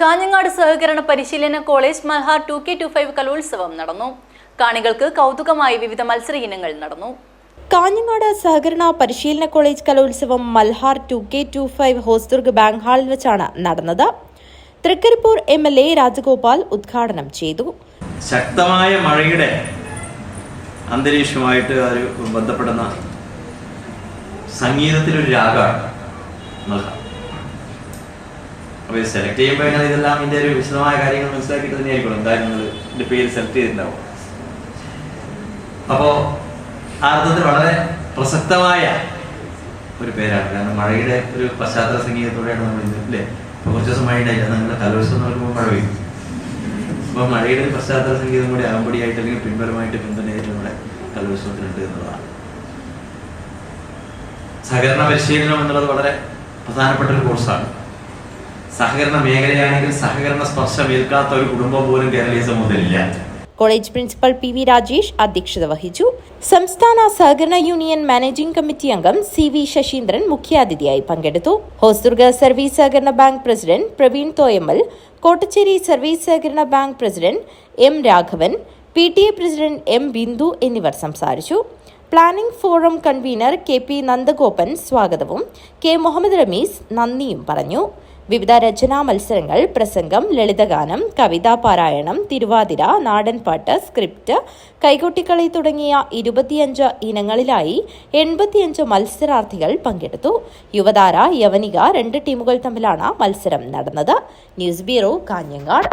കാഞ്ഞങ്ങാട് സഹകരണ പരിശീലന college Malhar two K two five കലോത്സവം നടന്നു. കാണികൾക്ക് കൗതുകമായി വിവിധ മത്സര ഇനങ്ങൾ നടന്നു. കാഞ്ഞങ്ങാട് സഹകരണ പരിശീലന കോളേജ് കലോത്സവം Malhar two K two five Hosdurg bank ഹാളിൽ വെച്ചാണ് നടന്നത്. Trikaripur M L A Rajagopal ഉദ്ഘാടനം ചെയ്തു. ശക്തമായ മഴയുടെ അന്തരീക്ഷമായിട്ട് ഒരു ബന്ധപ്പെടുന്ന സംഗീതത്തിലൊരു രാഗമാണ് മൽഹ. അപ്പോൾ സെലക്ട് ചെയ്യുമ്പോൾ എങ്ങനെ ഇതെല്ലാം ഇതിന്റെ ഒരു വിശദമായ കാര്യങ്ങൾ മനസ്സിലാക്കിയിട്ട് തന്നെ ആയിരിക്കും എന്തായാലും നിങ്ങൾ ഇതിന്റെ പേര് സെലക്ട് ചെയ്തിട്ടുണ്ടാവും. അപ്പോൾ ആ അർത്ഥത്തിൽ വളരെ പ്രസക്തമായ ഒരു പേരാണ്. കാരണം മഴയുടെ ഒരു പശ്ചാത്തല സംഗീതത്തോടെയാണ് നമ്മൾ ഇന്ന് അല്ലേ? ഇപ്പോൾ കുറച്ച് ദിവസം മഴ ഉണ്ടായില്ല നമ്മൾ കലോത്സവം നടക്കുമ്പോൾ മഴ പെയ്യും. അപ്പോൾ മഴയുടെ ഒരു പശ്ചാത്തല സംഗീതം കൂടി അകമ്പടിയായിട്ട് അല്ലെങ്കിൽ പിൻബലമായിട്ട് പിന്തുണയായിട്ട് നമ്മുടെ കലോത്സവത്തിനുണ്ട് എന്നുള്ളതാണ്. സഹകരണ പരിശീലനം എന്നുള്ളത് വളരെ പ്രധാനപ്പെട്ട ഒരു കോഴ്സാണ് സഹകരണ മേഖലയാണെങ്കിൽ സഹകരണ സ്പർശം ഏൽക്കാത്ത ഒരു കുടുംബം പോലും കേരളീയ സമൂഹത്തിലില്ല college principal P V Rajesh അധ്യക്ഷത വഹിച്ചു. സംസ്ഥാന സഹകരണ യൂണിയൻ മാനേജിംഗ് കമ്മിറ്റി അംഗം സി വി ശശീന്ദ്രൻ മുഖ്യാതിഥിയായി പങ്കെടുത്തു. ഹോസ്ദുർഗ സർവീസ് സഹകരണ bank president Praveen Thoyammal Kottacheri service സഹകരണ bank president M Raghavan P T A president M Bindu എന്നിവർ സംസാരിച്ചു. Planning forum convener K P Nandagopan സ്വാഗതവും കെ മുഹമ്മദ് റമീസ് നന്ദിയും പറഞ്ഞു. വിവിധ രചനാ മത്സരങ്ങൾ പ്രസംഗം ലളിതഗാനം കവിതാ പാരായണം തിരുവാതിര നാടൻപാട്ട് സ്ക്രിപ്റ്റ് കൈകൊട്ടിക്കളി തുടങ്ങിയ ഇരുപത്തിയഞ്ച് ഇനങ്ങളിലായി എൺപത്തിയഞ്ച് മത്സരാർത്ഥികൾ പങ്കെടുത്തു. യുവതാര യവനിക രണ്ട് ടീമുകൾ തമ്മിലാണ് മത്സരം നടന്നത്. News bureau Kanhangad.